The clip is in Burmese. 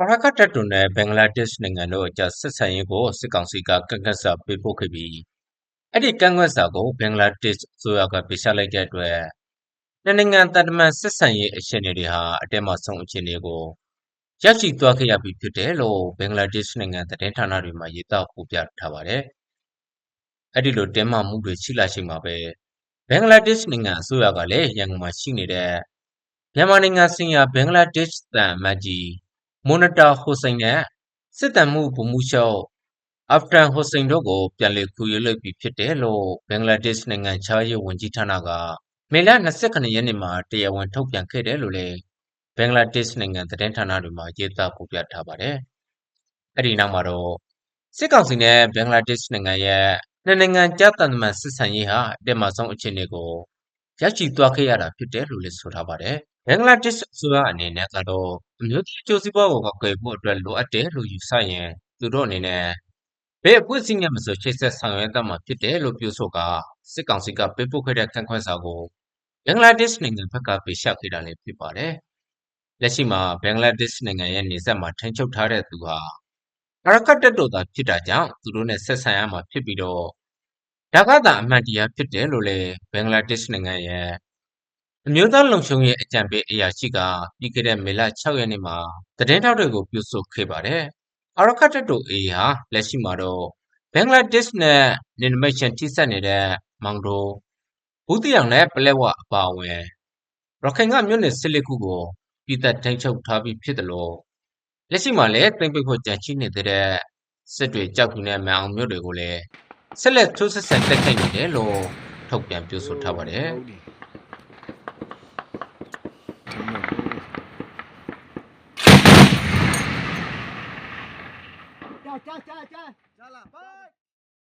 အာရကတပ်တော်နဲ့ ဘင်္ဂလားဒေ့ရှ်နိုင်ငံတို့အကြား ဆက်ဆံရေးကို စစ်ကောင်စီက ကန့်ကွက်စာ ပေးပို့ခဲ့ပြီး အဲ့ဒီကန့်ကွက်စာကို ဘင်္ဂလားဒေ့ရှ်အစိုးရကပေးချလိုက်တဲ့အတွက် နှစ်နိုင်ငံတန်တမန်ဆက်ဆံရေး အခြေအနေတွေဟာ အတက်မဆုံး အခြေအနေကို ရောက်ရှိသွားခဲ့ရပြီ ဖြစ်တယ်လို့ ဘင်္ဂလားဒေ့ရှ်နိုင်ငံ သတင်းဌာနတွေမှာ ရေးသားဖော်ပြထားပါတယ်။အဲ့ဒီလို တင်းမာမှုတွေ ရှိလာချိန်မှာပဲ ဘင်္ဂလားဒေ့ရှ်နိုင်ငံ အစိုးရကလည်း ရန်ကုန်မှာရှိနေတဲ့ မြန်မာနိုင်ငံဆိုင်ရာ ဘင်္ဂလားဒေ့ရှ်တန်အမတ်ကြီး မိုနတာဟိုစိန်နဲ့စစ်တမ်းမှုဗိုလ်မှူးချုပ်အာဖတန်ဟိုစိန်တို့ကိုပြန်လည်ခုရေးလိုက်ပြီဖြစ်တယ်လို့ဘင်္ဂလားဒေ့ရှ်နိုင်ငံခြားရေးဝန်ကြီးဌာနကမေလ29ရက်နေ့မှာတရားဝင်ထုတ်ပြန်ခဲ့တယ်လို့လည်းဘင်္ဂလားဒေ့ရှ်နိုင်ငံသတင်းဌာနတွေမှာရေးသားဖော်ပြထားပါတယ်။အဲ့ဒီနောက်မှာတော့စစ်ကောင်စီနဲ့ဘင်္ဂလားဒေ့ရှ်နိုင်ငံရဲ့နှစ်နိုင်ငံကြားတန်တမန်စစ်ဆန်ရေးဟာအတက်မဆုံးအခြေအနေကိုရောက်ရှိသွားခဲ့ရတာဖြစ်တယ်လို့လည်းဆိုထားပါတယ်။ ဘင်္ဂလားဒေ့ရှ်အစိုးရအနေနဲ့ကတော့အမျိုးသားကျိုးစီးပွားကိုကောက်ွယ်ဖို့အတွက်လိုအပ်တယ်လို့ယူဆရင်သူတို့အနေနဲ့ဘယ်အဖွဲ့အစည်းနဲ့မဆိုချိတ်ဆက်ဆောင်ရွက်တတ်မှာဖြစ်တယ်လို့ပြောဆိုကစစ်ကောင်စီကပေးပို့ခဲ့တဲ့ကန့်ကွက်စာကိုဘင်္ဂလားဒေ့ရှ်နိုင်ငံဘက်ကပေးရှောက်ခဲ့တာလည်းဖြစ်ပါတယ်။လက်ရှိမှာဘင်္ဂလားဒေ့ရှ်နိုင်ငံရဲ့နေဆက်မှာထိန်းချုပ်ထားတဲ့သူဟာအရကတ်တက်တော်သာဖြစ်တာကြောင့်သူတို့နဲ့ဆက်ဆံရမှာဖြစ်ပြီးတော့ဒါကသာအမှန်တရားဖြစ်တယ်လို့လည်းဘင်္ဂလားဒေ့ရှ်နိုင်ငံရဲ့ အမျိုးသားလုံခြုံရေးအကြံပေးအရာရှိကပြီးခဲ့တဲ့မေလ6ရက်နေ့မှာသတင်းထောက်တွေကိုပြောဆိုခဲ့ပါတယ်။အာရခတ်တပ်တော် AA ဟာလက်ရှိမှာတော့ဘင်္ဂလားဒေ့ရှ်နဲ့နယ်နိမိတ်ချင်းထိစပ်နေတဲ့မောင်တိုဘူးတီအောင်နဲ့ပလက်ဝအပါအဝင်ရခိုင်ကမြို့နယ်14ခုကိုပြည်သက်ထိန်းချုပ်ထားပြီးဖြစ်တယ်လို့လက်ရှိမှာလည်းတင်ပိတ်ဖို့ကြံရှိနေတဲ့စစ်တွေကြောက်ဖြူနဲ့မန်အောင်မြို့တွေကိုလည်းဆက်လက်ထိုးဆက်ဆံတက်ခိုက်နေတယ်လို့ထုတ်ပြန်ပြောဆိုထားပါတယ် ကြားကြားကြားကြားကြားလာပါ